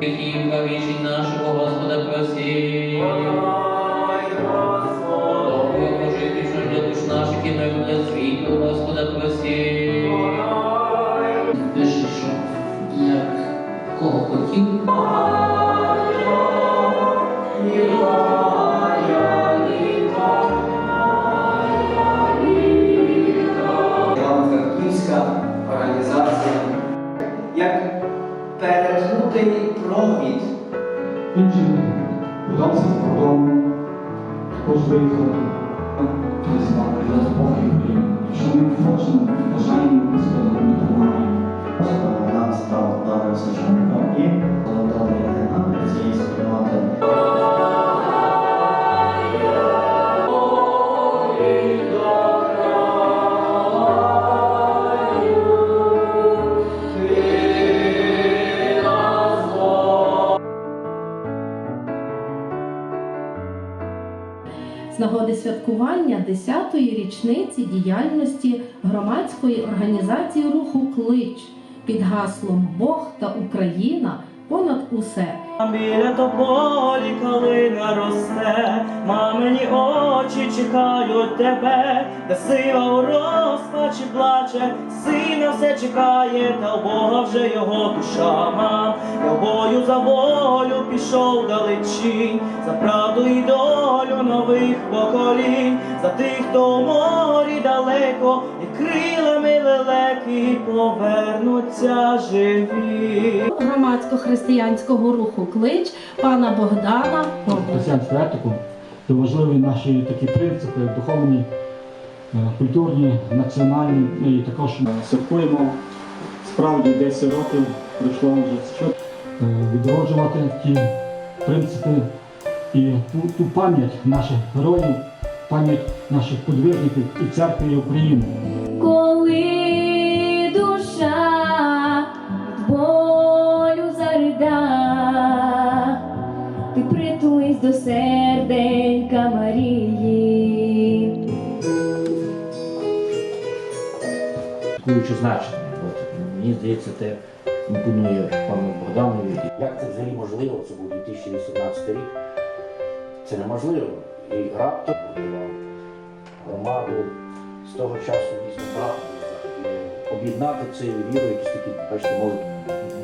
Гріхів вічень нашого Господа просі. Доброго Боже, ти що для душ наших і миру світу, Господа просі. Пише, що? Як? Кого хотів, Івано-Франківська пережнутий провід. Інші подався в кордон, також виїхали через мати за спокій Україні. Що ми хочемо, бажаємо сказати, ми допомагаємо. Нам став добрим священником і нагоди святкування 10-ї річниці діяльності громадської організації руху Клич під гаслом Бог та Україна усе. Біля тополі калина росте, мамині очі чекають тебе, де сила у розпачі плаче, сина все чекає, та у Бога вже його душа мам. Я бою за волю пішов далечінь, за правду і долю нових поколінь, за тих, хто у морі далеко, і крилами лелеки повернуться живі. громадсько-християнського руху Клич пана Богдана Християнську етику, то важливі наші такі принципи, духовні, е, культурні, національні. І також святкуємо справді 10 років пройшло вже щоб е, відроджувати ті принципи і ту, ту пам'ять наших героїв, пам'ять наших подвижників і церкви України. Коли душа від болю зарида, ти притулись до серденька Марії. Куюче значення. Мені здається, це імпонує пану Богданові. Як це взагалі можливо? Це був 2018 рік. Це неможливо. І раптом будував громаду з того часу дійсно багато об'єднати це віру, якісь такі, бачите, молодь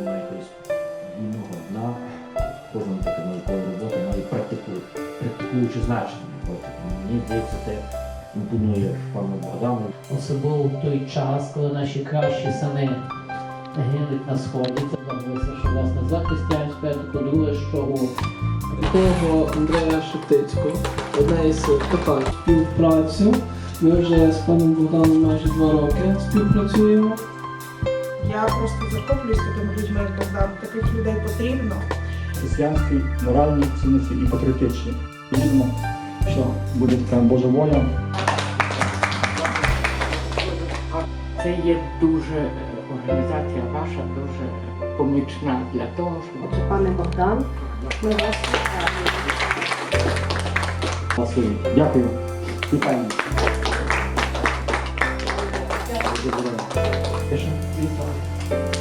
на якоїсь вільного дна, кожного така наукова робота має практику, практикуюче значення. От, мені здається, це імпонує пану Богданові. особливо в той час, коли наші кращі сини гинуть на сході. Це згадується, що власне за християнську етику, друге, що у Того Андрея Шептицького, одна із питань співпрацю. Ми вже з паном Богданом майже два роки співпрацюємо. Я просто захоплююсь такими людьми, як Богдан. Таких людей потрібно. Християнські, моральні цінності і патріотичні. Віримо, що буде така Божа воля. Це є дуже е, організація ваша дуже помічна для того, щоб Пане Богдан, ми вас Василь. Дякую. Вітаємо. Дуже добре. Ти що?